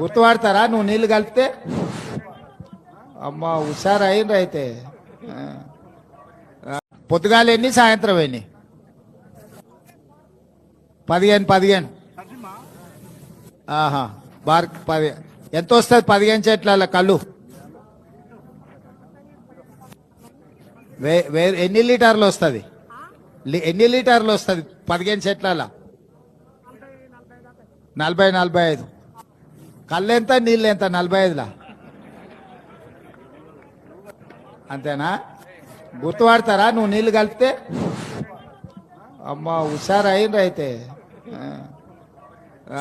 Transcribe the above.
గుర్తుపడతారా? నువ్వు నీళ్ళు కలిపితే? అమ్మ హుషారు అయిండ్రు అయితే. పొద్దుగాలు పొద్దుగాల ఎన్ని సాయంత్రం ఎన్ని? పదిహేను పదిహేను. ఆహా బార్ పది ఎంత వస్తుంది పదిహేను చెట్ల కళ్ళు? వే వే ఎన్ని లీటర్లు వస్తుంది? ఎన్ని లీటర్లు వస్తుంది పదిహేను చెట్ల నలభై నలభై ఐదు. కళ్ళు ఎంత నీళ్ళు ఎంత నలభై ఐదులా. అంతేనా? గుర్తుపడతారా? నువ్వు నీళ్ళు కలిపితే? అమ్మ హుషారు అయిండ్రు అయితే